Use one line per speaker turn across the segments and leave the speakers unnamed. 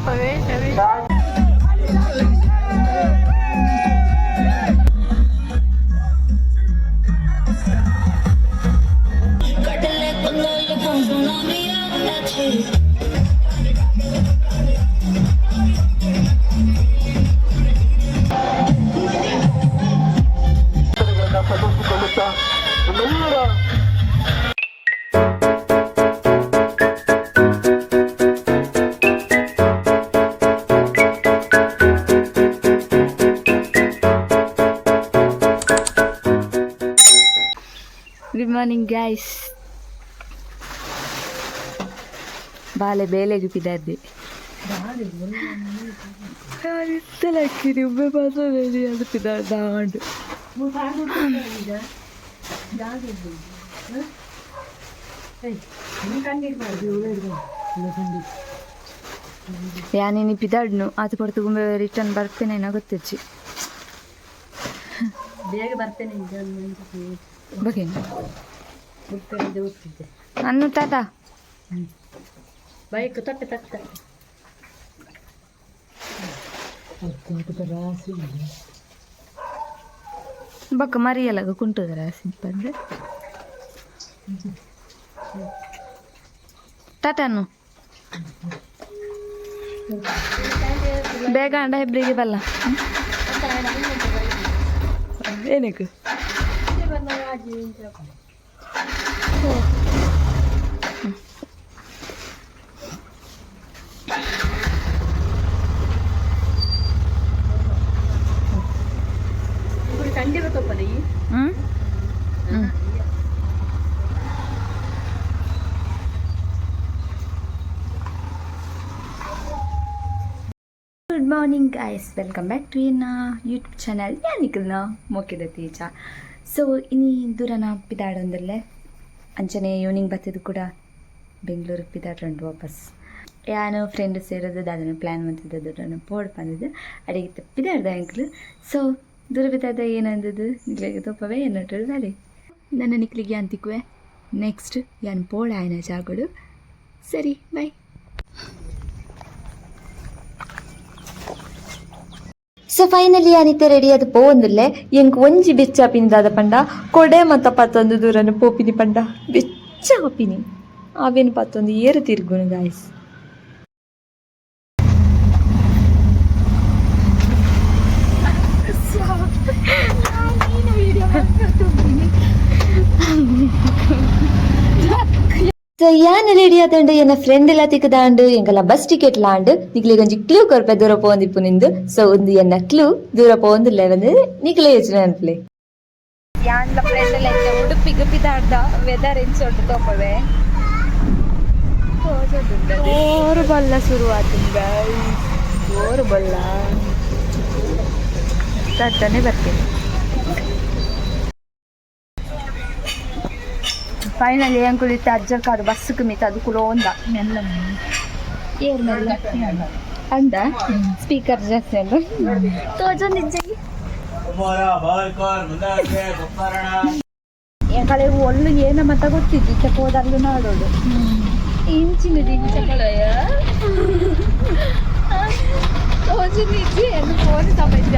में
प्रवेश अभी Mira. ಬಾಲೆ ಬೇಲೆಗೆ ಬಿದ್ದಾದ್ದೆ ಇತ್ತಲಕ್ಕಿರಿ ಒಬ್ಬೆ ಅದು ಬಿದ್ದಾಡು ಯಾನೇನಿ ಬಿದ್ದಾಡ್ನು? ಅದು ಕೊಡ್ತು ಗುಂಬೆ ರಿಟರ್ನ್ ಬರ್ತೇನೆ ಏನೋ ಗೊತ್ತಿಚ್ಚಿ
ಬೇಗ ಬರ್ತೇನೆ ಅನ್ನು ತಾತ.
ಬಗ್ಗೆ
ಮುಗ್ಗರಿದು ಹೋಗ್ತಿದ್ದೆ
ಅನ್ನು ತಾತ
ಬೈಕ್ ತೊಟ್ಟೆ ತಟ್ಟ
ಬಕ್ಕ ಮರಿಯಲಾಗ ಕುಂಟುದರ ಸಿಂಪಂದ್ರೆ ಟಾಟಾನು ಬೇಗ ಅಂಡ ಹೆಬ್ರಿಗೆ ಬಲ್ಲ ಏನಕ್ಕೆ ಮಾರ್ನಿಂಗ್ ಗೈಸ್ ವೆಲ್ಕಮ್ ಟು ಇನ್ನ ಯೂಟ್ಯೂಬ್ ಚಾನಲ್ ಯಾನಿಕಲ್ನ ಮೊಕ್ಕಿದ ತೇಜ ಸೊ ಇನ್ನಿ ದೂರನ ಪಿದಾಡೊಂದಲ್ಲೇ ಅಂಚನೆ ಈವ್ನಿಂಗ್ ಬತ್ತಿದ್ದು ಕೂಡ ಬೆಂಗಳೂರಿಗೆ ಬಿದ್ದಾಡ್ರಂಡು ವಾಪಸ್ ಯಾನು ಫ್ರೆಂಡ್ ಸೇರೋದು ಅದನ್ನು ಪ್ಲ್ಯಾನ್ ಬಂದಿದ್ದು ದೊಡ್ಡನ್ನು ಪೋಡ್ ಬಂದಿದ್ದು ಅಡಿಗೆ ತಪ್ಪಿದಾಡ್ದ ಅಂಕಲ್ ಸೊ ದೂರ ಬಿದ್ದಾದ ಏನಂದದು ನಿಕ್ಲಿಗೆ ತಪ್ಪವೇ ಏನಟ್ಟು ವ್ಯಾಲಿ ನನ್ನ ನಿಕ್ಲಿಗೆ ಅಂತಿಕ್ವೆ ನೆಕ್ಸ್ಟ್ ಯಾನ್ ಪೋಡ್ ಆಯ್ನ ಜಾಗಡು ಸರಿ ಬಾಯ್ ಸೊ ಫೈನಲಿ ಅನಿತೆ ರೆಡಿ ಅದು ಪೋವೊಂದುಲ್ಲೆ ಎಂಕ್ ಒಂಜಿ ಬೆಚ್ಚ ಪಿನಿದಾದ ಪಂಡ ಕೊಡೆ ಮತ್ತ ಪತ್ತೊಂದು ದೂರನು ಪೋಪಿನಿ ಪಂಡ ಬೆಚ್ಚ ಹಾಪಿನಿ ಅವೇನು ಪತ್ತೊಂದು ಏರು ತಿರ್ಗುನು ಗಾಯ್ಸ್ ಯಾನ್ ರೆಡಿ ಆತಂಡು ಎನ್ನ ಫ್ರೆಂಡ್ ಎಲ್ಲ ತಿಕ್ಕದಾಂಡು ಎಂಕಲ್ಲ ಬಸ್ ಟಿಕೆಟ್ ಲಾಂಡು ನಿಕ್ಲಿಗೆ ಒಂಜಿ ಕ್ಲೂ ಕೊರ್ಪೆ ದೂರ ಪೋಂದಿಪ್ಪು ನಿಂದು ಸೊ ಒಂದು ಎನ್ನ ಕ್ಲೂ ದೂರ ಪೋಂದಿಲ್ಲ ಬಂದು ನಿಕ್ಲೆ ಯೋಚನೆ ಅನ್ಪ್ಲೆ ಯಾನ್ಲ ಫ್ರೆಂಡ್ ಎಲ್ಲ ಇತ್ತೆ ಉಡುಪಿಗೆ ಪಿದಾಡ್ದ ವೆದರ್ ಎನ್ಸೊಟ್ಟು ತೋಪವೆ ಓರು ಬಲ್ಲ ಶುರು ಆತಂಗ ಓರು ಬಲ್ಲ ತಟ್ಟನೆ ಬರ್ತೀನಿ ಫೈನಲಿ ಏನ್ ಕುಳಿತ? ಅಜ್ಜ ಕಾದು ಬಸ್ಸಿಗೆ ಮಿತ ಅದು ಕೂಡ ಒಂದ. ಮೆಲ್ಲ ಏರ್ ಮೆಲ್ಲ ಅಂದ? ಸ್ಪೀಕರ್ ಜಾಸ್ತಿ ಅಲ್ಲ ತೋಜ ನಿಜ್ಜಗಿ. ಕಳೆ ಒಳ್ಳು ಏನ ಮತ್ತ ಗೊತ್ತಿದ್ದು ಚಕ್ಕ ಹೋದಾಗ್ಲು ನಾಡೋಡು ಇಂಚಿನ ದಿಂಚ ಕಳೆಯ ತೋಜ ನಿಜ್ಜಿ ಎಂದು ಫೋನ್ ಸಮಯ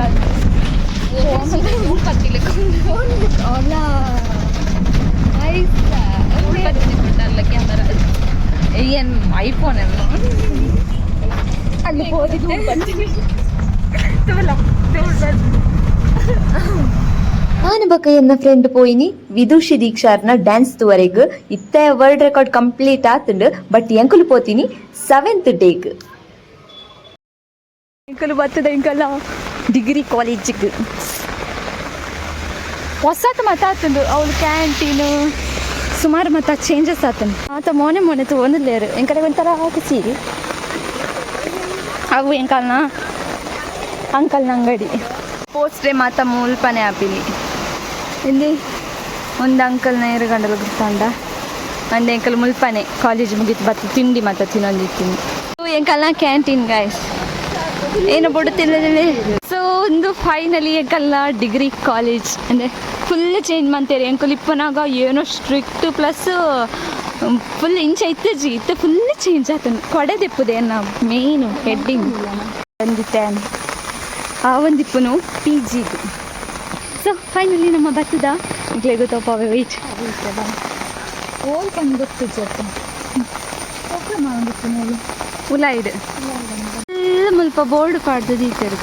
ಅಲ್ಲ. ಏನ್ ಐಫೋನ್ ಅಲ್ಲಿ ಹೋದಿದ್ದೆ ಆನ ಬಕ ಎನ್ನ ಫ್ರೆಂಡ್ ಪೋಯಿನಿ, ವಿದುಷಿ ದೀಕ್ಷಾರ್ನ ಡ್ಯಾನ್ಸ್ ತುವರೆಗ್. ಇತ್ತೆ ವರ್ಲ್ಡ್ ರೆಕಾರ್ಡ್ ಕಂಪ್ಲೀಟ್ ಆತುಂಡು ಬಟ್ ಎಂಕುಲು ಪೋತಿನಿ ಸೆವೆಂತ್ ಡೇಗ್ ಎಂಕುಲು ಬತ್ತದ ಎಂಕಲ್ಲ ಡಿಗ್ರಿ ಕಾಲೇಜಿಗೆ ಹೊಸತ್ ಆತಂದು ಅವಳು ಕ್ಯಾಂಟೀನು ಸುಮಾರು ಮತ್ತ ಚೇಂಜಸ್ ಆತನು ಆತ ಮೊನೆ ಮೊನೆ ಲೇರು ಎಂಕಡೆ ಒಂಥರ ಹಾಕಿಸಿ. ಅವು ಎಂಕಲ್ನ ಅಂಕಲ್ನ ಅಂಗಡಿ. ಡೇ ಮಾತ ಮುಲ್ಪನೆ ಆಪಿನಿ ಇಲ್ಲಿ ಒಂದು ಅಂಕಲ್ನ ಎರಗಂಡಲು ಗೊತ್ತಾಂಡ ಒಂದು ಎಂಕಲ್ ಮುಲ್ಪನೆ ಕಾಲೇಜ್ ಮುಗಿತು ಬತ್ತು ತಿಂಡಿ ಮಾತ ತಿನ್ನೊಂದಿತ್ತೀನಿ ಎಂಕಲ್ನ ಕ್ಯಾಂಟೀನ್ ಗಾಯ್ಸ್ ಏನು ಬಿಡುತ್ತಿಲ್ಲ ಸೊ ಒಂದು ಫೈನಲಿ ಎಂಕಲ್ನ ಡಿಗ್ರಿ ಕಾಲೇಜ್ ಅಂದರೆ ಫುಲ್ ಚೇಂಜ್ ಮಾಡ್ತೀರಿ. ಅಂಕಲ್ ಇಪ್ಪನಾಗ ಏನೋ ಸ್ಟ್ರಿಕ್ಟ್ ಪ್ಲಸ್ ಫುಲ್ ಇಂಚ ಇತ್ತಜಿ ಇತ್ತ ಫುಲ್ ಚೇಂಜ್ ಆತನು ಕೊಡೆ ತೆಪ್ಪುದೆ ನಾ ಮೇಯ್ನು ಹೆಡ್ಡಿಂಗ್ ಬಂದಿತ್ತೆ ಆ ಒಂದಿಪ್ಪುನು ಪಿ ಜಿದು ಸೊ ಫೈನಲಿ ನಮ್ಮ ಬತ್ತದ ಈಗಲೇ ಗೊತ್ತಪ್ಪ ವೆಯ್ಟ್
ಓಲ್ ಬಂದು ಗೊತ್ತಿತ್ತು
ಉಲಾಯ್ಡ್ ಫುಲ್ ಮುಲ್ಪ ಬೋರ್ಡ್ ಪಾಡ್ದು ದೀತರು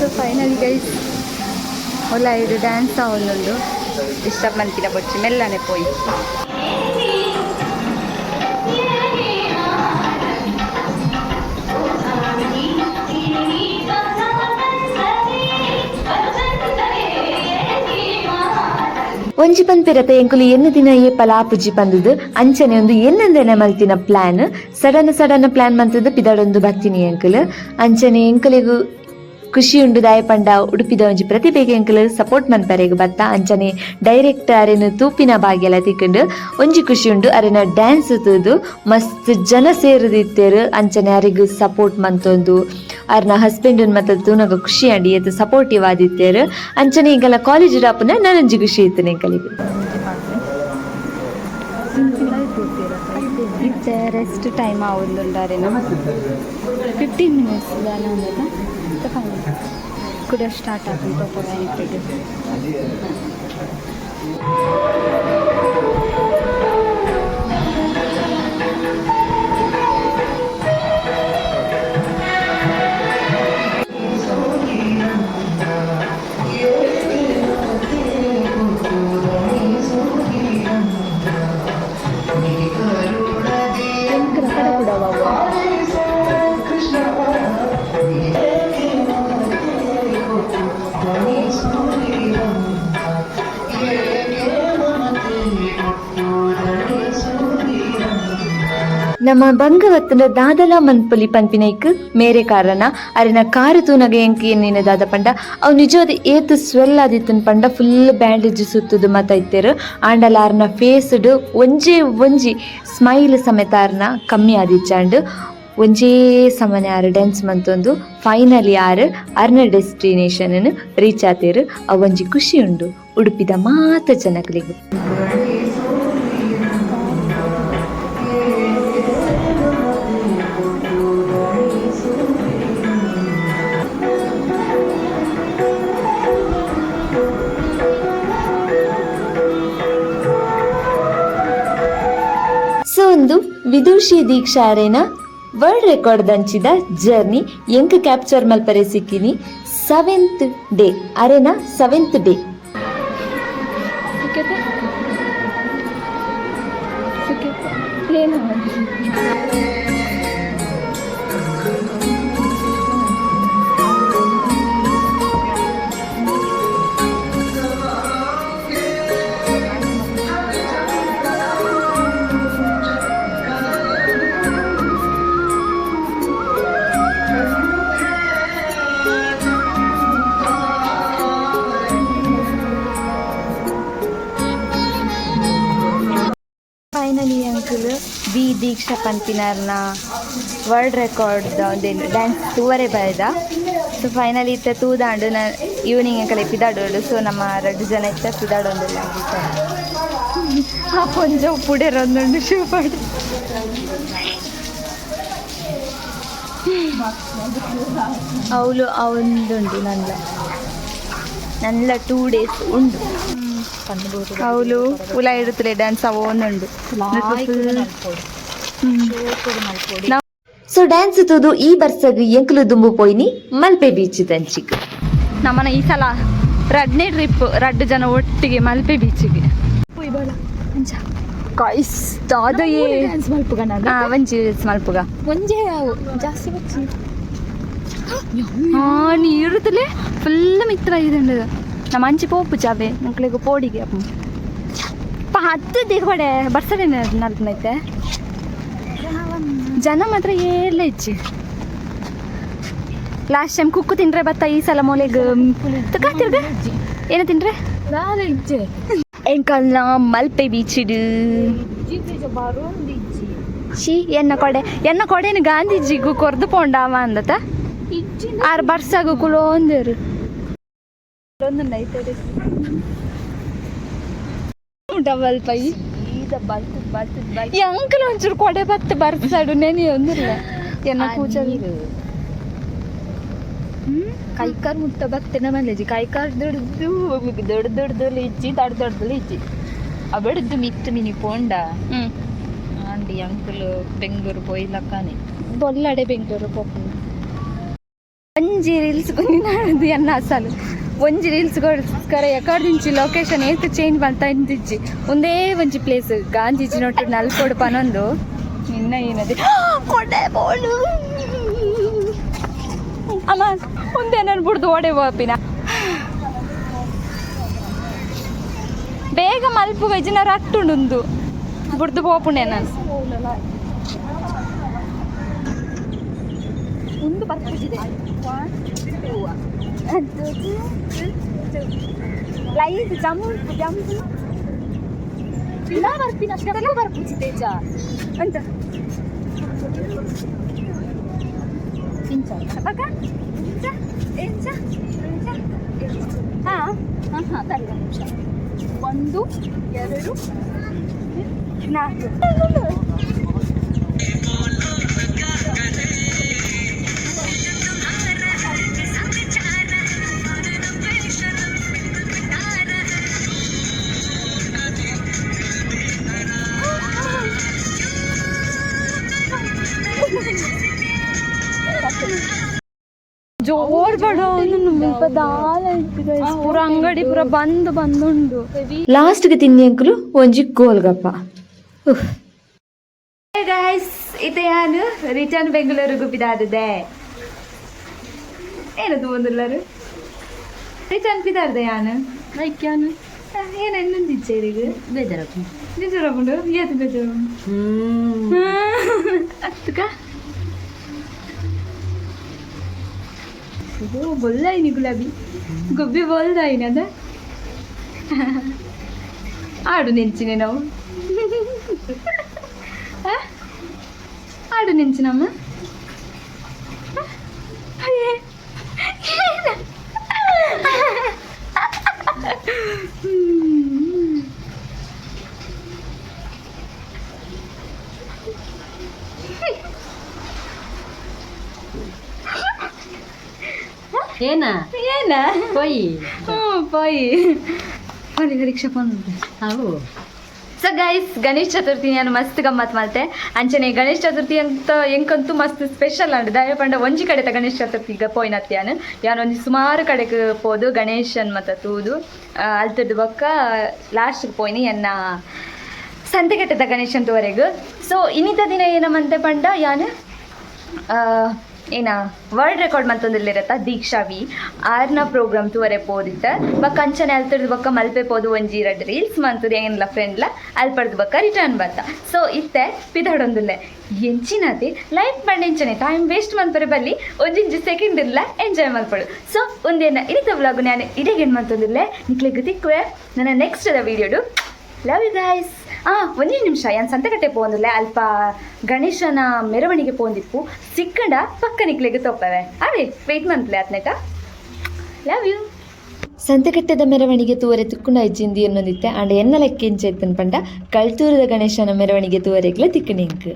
ಸೊ ಫೈನಲಿ ಗೈಸ್ ಉಲಾಯ್ಡ್ ಡ್ಯಾನ್ಸ್ ಅವನೊಂದು ಡಿಸ್ಟರ್ಬ್ ಮಂತಿನ ಬಚ್ಚಿ ಮೆಲ್ಲನೆ ಪೋಯಿ.
ಒಂಜಿ ಪನ್ಪೆರತ ಎಂಕುಲು ಎನ್ನ ದಿನ ಏ ಪಲಾಪುಜಿ ಬಂದದು ಅಂಚನೆ ಒಂದು ಎನ್ನಂದೆನೆ ಮಲ್ತಿನ ಪ್ಲಾನ್ ಸಡನ್ ಸಡನ್ ಪ್ಲಾನ್ ಮಂತದ್ದು ಪಿದಾಡೊಂದು ಬರ್ತೀನಿ ಎಂಕುಲು. ಅಂಚನೆ ಎಂಕುಲಿಗೂ ಖುಷಿ ಉಂಡು ದಾಯ ಪಂಡ ಉಡುಪಿದ ಒಂಜಿ ಪ್ರತಿಭೆಗೆ ಅಂಕಲು ಸಪೋರ್ಟ್ ಮನ್ ಮನ್ಪರೆಗ್ ಬತ್ತ. ಅಂಚನೆ ಡೈರೆಕ್ಟ್ ಅರೆನ್ ತೂಪಿನ ಬಾಗೆಲ ತಿಕ್ಕೊಂಡು, ಒಂಜಿ ಖುಷಿ ಉಂಡು ಅರೆನ ಡ್ಯಾನ್ಸ್ ತೂದು, ಮಸ್ತ್ ಜನ ಸೇರಿದಿತ್ತೇರು, ಅಂಚನೆ ಅರಿಗು ಸಪೋರ್ಟ್ ಮಂತೊಂದು ಅರ್ನ ಹಸ್ಬೆಂಡ್ ಮತ್ತ ತೂನಗ ಖುಷಿ ಅಂಡಿ ಎತ್ ಸಪೋರ್ಟಿವ್ ಆದಿತ್ತೇರು. ಅಂಚನೆ ಈಗಲ್ಲ ಕಾಲೇಜ್ ಡಾಪುನ ನನಂಜಿ ಖುಷಿ ಇತ್ತನೆ
ಕಲಿಗೆ ರೆಸ್ಟ್ ಟೈಮ್ ಆಗೋದು ಫಿಫ್ಟೀನ್ ಮಿನಿಟ್ಸ್ ಕೂಡ ಸ್ಟಾರ್ಟ್ ಆಗ್ತದೆ
ನಮ್ಮ ಬಂಗವತ್ತನ ದಾದಲ ಮನ್ಪೊಲಿ ಪನ್ಪಿನೈಕ್ ಮೇರೆ ಕಾರಣ ಅರಿನ ಕಾರು ತೂನಗ ಎಂಕಿ ಎನ್ನಿನ ದಾದ ಪಂಡ. ಅವು ನಿಜವಾದ ಏತು ಸ್ವೆಲ್ ಆದಿತ್ತನ್ ಪಂಡ. ಫುಲ್ ಬ್ಯಾಂಡೇಜ್ ಸುತ್ತುದು ಮತ ಇತ್ತೇರು. ಆಂಡಲ ಅರ್ನ ಫೇಸ್ಡ್ ಒಂಜೇ ಒಂಜಿ ಸ್ಮೈಲ್ ಸಮೇತ ಅರ್ನ ಕಮ್ಮಿ ಆದಿಚ್ಚಾಂಡ್. ಒಂಜೇ ಸಮನೆ ಆರು ಡ್ಯಾನ್ಸ್ ಮಂತೊಂದು. ಫೈನಲಿ ಆರು ಅರ್ನ ಡೆಸ್ಟಿನೇಷನ್ ರೀಚ್ ಆತೇರು ಅವೊಂಜಿ ಖುಷಿ ಉಂಡು ಉಡುಪಿದ ಮಾತ ಜನಕಲಿಗು. ಒಂದು ವಿದೂಷಿ ದೀಕ್ಷಾ ಅರೇನ ವರ್ಲ್ಡ್ ರೆಕಾರ್ಡ್ ದಂಚಿದ ಜರ್ನಿ ಎಂಕ್ ಕ್ಯಾಪ್ಚರ್ ಮಲ್ಪರೆ ಸಿಕ್ಕಿನಿ ಸೆವೆಂತ್ ಡೇ ಅರೆನ ಸೆವೆಂತ್ ಡೇ
ಏನು ಪಂಪಿನರ್ನ ವರ್ಲ್ಡ್ ರೆಕಾರ್ಡ್ ಒಂದೇನು ಡ್ಯಾನ್ಸ್ ತೂವರೆ ಬರೆದ. ಸೊ ಫೈನಲಿ ಇತ್ತ ತೂದಾಂಡು ನ ಈವ್ನಿಂಗ್ ಅಂಕಲ್ ಪಿದಾಡೋಡು ಸೊ ನಮ್ಮ ಎರಡು ಜನ ಇತ್ತ ಪಿದಾಡೋದು ಆ ಕೊಂಚ ಪುಡೆರೊಂದುಂಡು ಶೂ ಪಾಡು ಅವಳು ಅವೊಂದುಂಡು ನನ್ನ ನನ್ನ ಟೂ ಡೇಸ್ ಉಂಡು. ಅವಳು ಉಲ ಇಡುತ್ತಲೇ ಡ್ಯಾನ್ಸ್ ಅವ ಒಂದುಂಡು.
ಸೊ ಡ್ಯಾನ್ಸ್ ತೂದು ಈ ಬರ್ಸಗ್ ಎಂಕಲು ದುಂಬು ಪೋಯಿನಿ ಮಲ್ಪೆ ಬೀಚ್ ದಂಚಿಗ್.
ನಮ್ಮನ ಈ ಸಲ ರಡ್ನೇ ಟ್ರಿಪ್ ರಡ್ ಜನ ಒಟ್ಟಿಗೆ ಮಲ್ಪೆ ಬೀಚಿಗೆ. ಕಾಯಿಸ್ತಾದ
ಡ್ಯಾನ್ಸ್ ಮಲ್ಪುಗಣ
ಒಂಜಿ ಮಲ್ಪುಗ.
ಒಂಜೇ ಜಾಸ್ತಿ ಬಚ್ಚಿ
ಹಾ ನೀರುತ್ತಲೆ ಫುಲ್ ಮಿತ್ರ ಇದೆ ನಮ್ಮ ಅಂಚಿ ಪೋಪು ಚಾವೆ ಮಕ್ಕಳಿಗೆ ಪೋಡಿಗೆ. ಅಪ್ಪ ಪ ಹತ್ತು ದಿಗಬಡೆ ಬರ್ಸಡೆ ನಲ್ಪನೈತೆ ಜನ ಮಾತ್ರ ಎಲ್ಲ ಇಚ್ಚಿ. ಲಾಸ್ಟ್ ಟೈಮ್ ಕುಕ್ಕು ತಿಂದ್ರೆ ಬತ್ತ ಈ ಸಲ ಮೊಲೆಗ್ ಏನ ತಿರ್ಗ? ಏನು ತಿಂದ್ರೆ? ಎಂಕಲ್ನ ಮಲ್ಪೆ
ಬೀಚ್
ಶಿ ಎನ್ನ ಕೊಡೆ ಎನ್ನ ಕೊಡೆನ ಗಾಂಧೀಜಿಗೂ ಕೊರ್ದು ಪೋಂಡಾವ ಅಂದತ. ಆರ್ ಬರ್ಸಾಗು ಕುಲೋಂದರು ಡಬಲ್ ಪೈ. ಈ ಅಂಕಲ್ ಒಂಚೂರು ಕೊಡೆ ಬತ್ತ ಬರ್ತಾಡು ನೆನೆ ಒಂದಿಲ್ಲ ಏನ ಕೂಚಲು
ಕೈಕಾರ್ ಮುಟ್ಟ ಬತ್ತೇನ ಮನೇಜಿ ಕೈಕಾರ್ ದೊಡ್ದು ದೊಡ್ಡ ದೊಡ್ಡದಲ್ಲಿ ಇಜ್ಜಿ ದೊಡ್ಡ ದೊಡ್ಡದಲ್ಲಿ ಇಜ್ಜಿ ಅಬಡ್ದು ಮಿತ್ತು ಮಿನಿ ಪೋಂಡ ಆಂಡಿ ಅಂಕಲ್ ಬೆಂಗಳೂರು ಪೋಯ್ಲಕ್ಕನೆ
ಬೊಲ್ಲಡೆ ಬೆಂಗಳೂರು ಪೋಪು ಅಂಜಿ ರೀಲ್ಸ್ ಬಂದಿ ನಾಡ್ದು ಎನ್ನ ಅಸಲು ಒಂಜಿ ರೀಲ್ಸ್ ಗೋಸ್ಕರ ಎಕಡ್ నుంచి ಲೊಕೇಶನ್ ಏತ್ ಚೇಂಜ್ ಮಾಡ್ತಾ ಇಂದಿಜ್ಜಿ ಒಂದೇ ಒಂಜಿ ಪ್ಲೇಸ್ ಗಾಂಧೀಜಿ ನೋಟು ನಲ್ಪೊಡು ಪನೊಂದು. ನಿನ್ನ ಏನದೆ? ಅಮ್ಮ, ಒಂದೇ ನಾನು ಬಿಡ್ದು ಓಡೆ ಬಾಪಿನ ಬೇಗ ಮಲ್ಪು ವೆಜ್ಜಿನ ರಟ್ಟುಂಡು ಬಿಡ್ದು ಹೋಪುಣೆ ನಾನು.
ಒಂದು ಬರ್ತಿದೆ
ಲೈಟ್ ಜಂಪ್ ಜಂಪ್
ಇಲ್ಲ ಬರ್ತೀನಿ ಅಷ್ಟೆಲ್ಲ ಬರ್ತೀನಿ ತೇಜ
ಅಂತ
ತಿಂಚ
ಅವಾಗ ಎಂಚ ಎಂಚ ಎಂಚ ಹಾ
ಹಾಂ ಹಾಂ ತರ್ಗ ನಿಮಿಷ ಒಂದು ಎರಡು
ನಾಲ್ಕು ಜೋರ್ ಪೂರ ಬಂದ್ ಬಂದುಂಡು
ಲಾಸ್ಟ್ಗೆ ತಿನ್ನಿ ಅಂಕಲು ಒಂಜಿ ಗೋಲ್ಗಪ್ಪ ಉಫ್
ಗೈಸ್ ಇದು ನಾನು ರಿಟರ್ನ್ ಬೆಂಗಳೂರಿಗೆ ಬಿದ್ದಾಡಿದೆ ಏನದು ಒಂದಿಲ್ಲರು ರಿಟರ್ನ್ ಬಿದ್ದಾಡ್ದೆ ನಾನು
ಲೈಕ್ಯಾನು
ಏನು ಇನ್ನೊಂದು ಇಚ್ಛೆರಿಗೆ
ಬೇಜಾರಾಗ್ತದೆ.
ಬೇಜಾರಾಗುಂಡು? ಏತು ಬೇಜಾರು? ಅತ್ತಕ? ಇದು ಬೊಲ್ಲಾಯಿನಿ ಗುಲಾಬಿ. ಗೊಬ್ಬಿ ಬೊಲ್ದಾಯಿನಿ ಅದ? ಆಡು ನೆಂಚಿನೆ ನಾವು ಆ? ಆಡು ನೆಂಚಿನಮ್ಮ ಆ? ಅಯ್ಯೇ. ಏನು? ಅಲ್ಲಿ ಪರೀಕ್ಷೆ ಬಂದಿದೆ.
ಹಾಗೂ
ಸೊ ಗೈಸ್ ಗಣೇಶ ಚತುರ್ಥಿ ನಾನು ಮಸ್ತ್ ಗಮ್ಮತ್ ಮಾಡ್ತೆ. ಅಂಚನೆ ಗಣೇಶ ಚತುರ್ಥಿ ಅಂತ, ಎಂಕಂತೂ ಮಸ್ತ್ ಸ್ಪೆಷಲ್ ಅಂಡ್ ದಯ ಪಂಡ ಒಂಜಿ ಕಡೆ ಗಣೇಶ ಚತುರ್ಥಿಗೆ ಪೋಯ್ನತ್ತೆ ಯಾನು ಒಂಜಿ ಸುಮಾರು ಕಡೆಗೆ ಪೋದು, ಗಣೇಶನ್ ಮತ್ತ ತೂದು. ಅಲ್ತದ್ದು ಬೊಕ್ಕ ಲಾಸ್ಟ್ಗೆ ಪೋಯ್ನಿ ಎನ್ನ ಗಣೇಶನ್ ತೂವರೆಗೂ. ಸೊ ಇನ್ನಿತ ದಿನ ಏನಮ್ಮಂತೆ ಪಂಡ, ಯಾನು? ಏನ ವರ್ಲ್ಡ್ ರೆಕಾರ್ಡ್ ಮಂತೊಂದಿಲ್ಲಿರತ್ತ ದೀಕ್ಷಾ ವಿ. ಆರ್ನ ಪ್ರೋಗ್ರಾಮ್ ತೂವರೆ ಪೋದಿತ್ತ. ಬಕ್ಕ ಅಂಚನೆ ಅಲ್ತಡ್ದು ಬಕ್ಕ ಮಲ್ಪೆ ಪೋದು ಒಂಜಿ ಎರಡು ರೀಲ್ಸ್ ಮಂತುದು ಏನಿಲ್ಲ ಫ್ರೆಂಡ್ಲ ಅಲ್ಪಡ್ದು ಬಕ್ಕ ರಿಟರ್ನ್ ಬತ್ತ ಸೊ ಇತ್ತೆ, ಪಿದಾಡೊಂದುಲ್ಲೆ. ಎಂಚಿನತಿ ಲೈಫ್ ಬಂಡ್ ಎಂಚನೆ ಟೈಮ್ ವೇಸ್ಟ್ ಮನ್ಪರೆ ಬಲ್ಲಿ, ಒಂಜಿಂಜಿ ಸೆಕೆಂಡ್ ಇಲ್ಲ ಎಂಜಾಯ್ ಮಲ್ಪಡು ಸೊ ಒಂದೇನ ಇಡಿತ ವ್ಲಾಗು ನಾನು ಇಡಗೇನು ಮಂತೊಂದಿಲ್ಲೆ. ನಿಕ್ಲೆ ತಿಕ್ಕುವೆ. ನನ್ನ ನೆಕ್ಸ್ಟ್ ವೀಡಿಯೋಡು ಲವ್ ಯು ಗೈಸ್ ಆ ಒಂದೇ ನಿಮಿಷ ಯಾನ್ ಸಂತೆಕಟ್ಟೆ ಪೋಂದಿಲ್ಲ ಅಲ್ಪ ಗಣೇಶನ ಮೆರವಣಿಗೆ ಪೋಂದಿಪ್ಪು ಸಿಕ್ಕಂಡ ಪಕ್ಕ ನಿಕ್ಲಿಗೆ ತಪ್ಪವೆ. ಅವೇ ವೆಯ್ಟ್ ಮಂತ್ಲೆ ಅತ್ನೇಟ ಲವ್ ಯು
ಸಂತೆಕಟ್ಟೆದ ಮೆರವಣಿಗೆ ತೂವರೆ ತುಕ್ಕುಂಡ ಇಜ್ಜಿಂದಿ ಅನ್ನೊಂದಿತ್ತೆ ಅಂಡ ಎನ್ನ ಲೆಕ್ಕೆಂಚ ಚೇತನ್ ಪಂಡ ಕಳ್ತೂರದ ಗಣೇಶನ ಮೆರವಣಿಗೆ ತೂವರೆಗ್ಲ ತಿಕ್ಕಣಿಂಕ್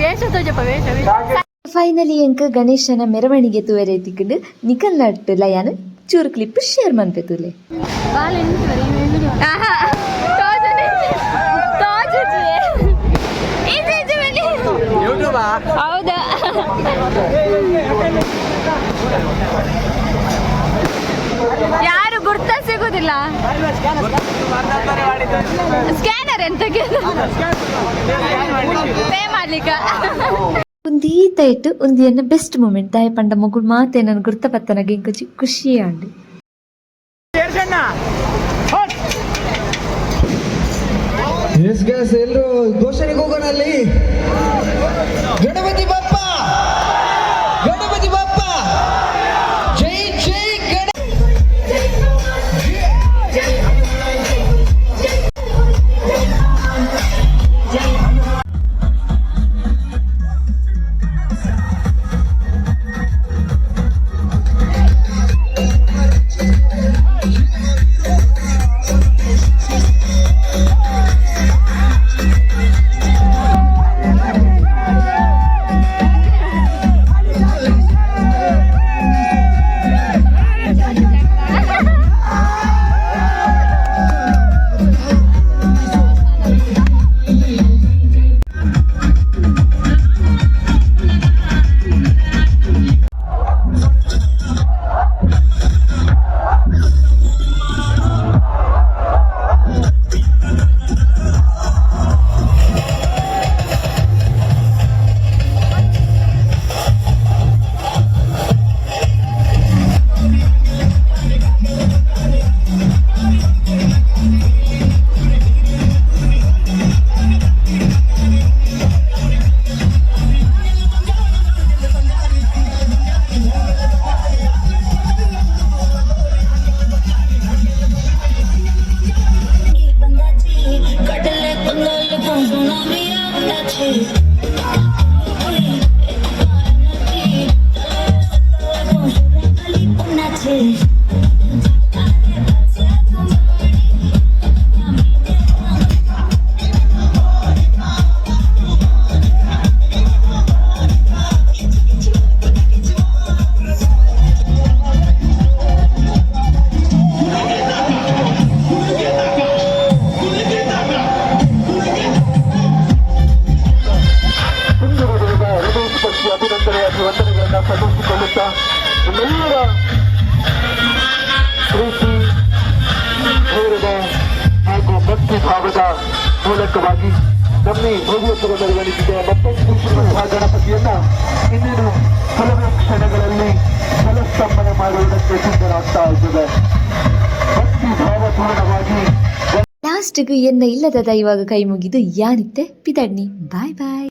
ವೇಷ ತೋಜಪ್ಪ ವೇಷ.
ಫೈನಲಿ ಎಂಕ ಗಣೇಶನ ಮೆರವಣಿಗೆ ತೂವರೆ ನಿಖಲ್ ನಿಕಲ್ ನಟ್ಟು ಲಯಾನು ಚೂರು ಕ್ಲಿಪ್ ಶೇರ್ ಮಾಡ್ಬೇಕುಲೆ.
ಹೌದಾ? ಯಾರು ಗುರ್ತ ಸಿಗುದಿಲ್ಲ? ಸ್ಕ್ಯಾನರ್ ಎಂತ ಪೇ ಮಾಡ್ಲಿಕ್ಕ.
ಒಂದೀತ ಇಟ್ಟು ಒಂದಿಯನ್ನ ಬೆಸ್ಟ್ ಮೂಮೆಂಟ್ ದಾಯ ಪಂಡ ಮಗುಳು ಮಾತೆ ನನ್ ಗುರ್ತಪತ್ತನಗೆ ಇಂకొಂಚಿ ಖುಷಿ ಆಂಡು
ಎಸ್ ಗ್ಯಾಸ್ ಎಲ್ಲರೂ ಘೋಷಣೆಗೆ ಹೋಗೋಣ ಅಲ್ಲಿ ಗಣಪತಿ ಬಪ್ಪ
Thank you. ಮೂಲಕವಾಗಿ ನಮ್ಮಿ ಭವ್ಯತ್ವ ನಿರ್ವಹಿಸಿದ ಮತ್ತೊಂದು ಗಣಪತಿಯನ್ನ ಇನ್ನೇನು ಹಲವು ಕ್ಷಣಗಳಲ್ಲಿ ಜಲಸ್ತಂಭನೆ ಮಾಡುವುದಕ್ಕೆ ಸಿದ್ಧರಾಗ್ತಾ ಇದ್ದೇವೆ. ಭಕ್ತಿ ಭಾವಪೂರ್ಣವಾಗಿ
ಲಾಸ್ಟ್ಗೂ ಎನ್ನ ಇಲ್ಲದ ದೈವಾಗ ಕೈ ಮುಗಿದು ಯಾನಿತ್ತೆ? ಪಿದಡ್ನಿ ಬಾಯ್ ಬಾಯ್